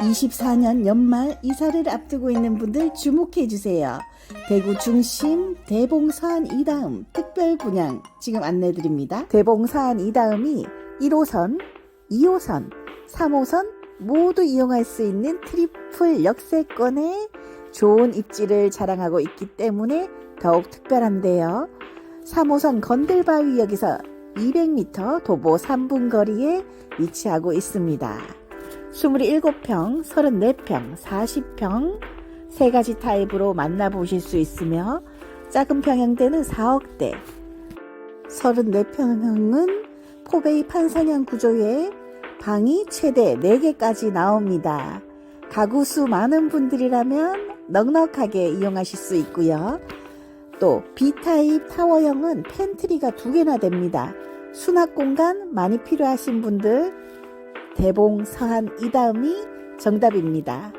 24년 연말 이사를 앞두고 있는 분들 주목해 주세요. 대구 중심 대봉산 이다음 특별 분양 지금 안내 드립니다. 대봉산 이다음이 1호선, 2호선, 3호선 모두 이용할 수 있는 트리플 역세권의 좋은 입지를 자랑하고 있기 때문에 더욱 특별한데요. 3호선 건들바위역에서 200m 도보 3분 거리에 위치하고 있습니다. 27평, 34평, 40평 세 가지 타입으로 만나보실 수 있으며 작은 평형대는 4억대 34평형은 포베이 판상형 구조에 방이 최대 4개까지 나옵니다. 가구 수 많은 분들이라면 넉넉하게 이용하실 수 있고요. 또 B타입 타워형은 팬트리가 두 개나 됩니다. 수납 공간 많이 필요하신 분들 대봉 서한 이다음이 정답입니다.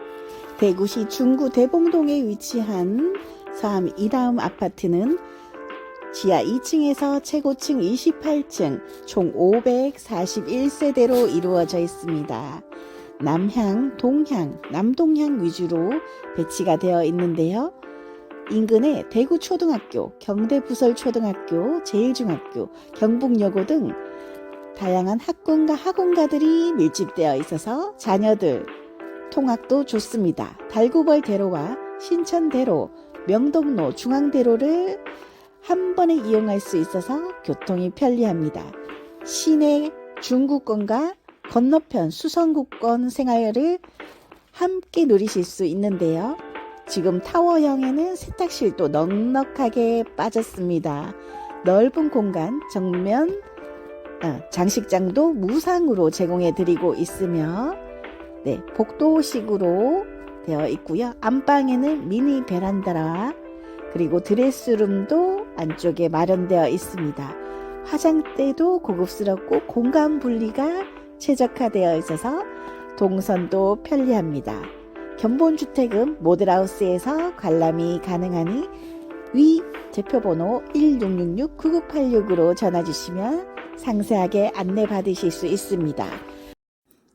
대구시 중구 대봉동에 위치한 서함 이다음 아파트는 지하 2층에서 최고층 28층 총 541세대로 이루어져 있습니다. 남향, 동향, 남동향 위주로 배치가 되어 있는데요. 인근에 대구초등학교, 경대부설초등학교, 제일중학교, 경북여고 등 다양한 학군과 학원가들이 밀집되어 있어서 자녀들 통학도 좋습니다. 달구벌대로와 신천대로, 명동로, 중앙대로를 한 번에 이용할 수 있어서 교통이 편리합니다. 시내 중구권과 건너편 수성구권 생활을 함께 누리실 수 있는데요. 지금 타워형에는 세탁실도 넉넉하게 빠졌습니다. 넓은 공간, 정면 어, 장식장도 무상으로 제공해 드리고 있으며 네, 복도식으로 되어 있고요. 안방에는 미니 베란다와 그리고 드레스룸도 안쪽에 마련되어 있습니다. 화장대도 고급스럽고 공간 분리가 최적화되어 있어서 동선도 편리합니다. 견본주택은 모델하우스에서 관람이 가능하니 위 대표번호 1666-9986으로 전화주시면 상세하게 안내 받으실 수 있습니다.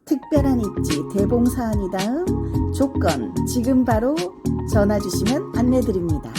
특별한 입지 대봉사안이 다음 조건 지금 바로 전화 주시면 안내 드립니다.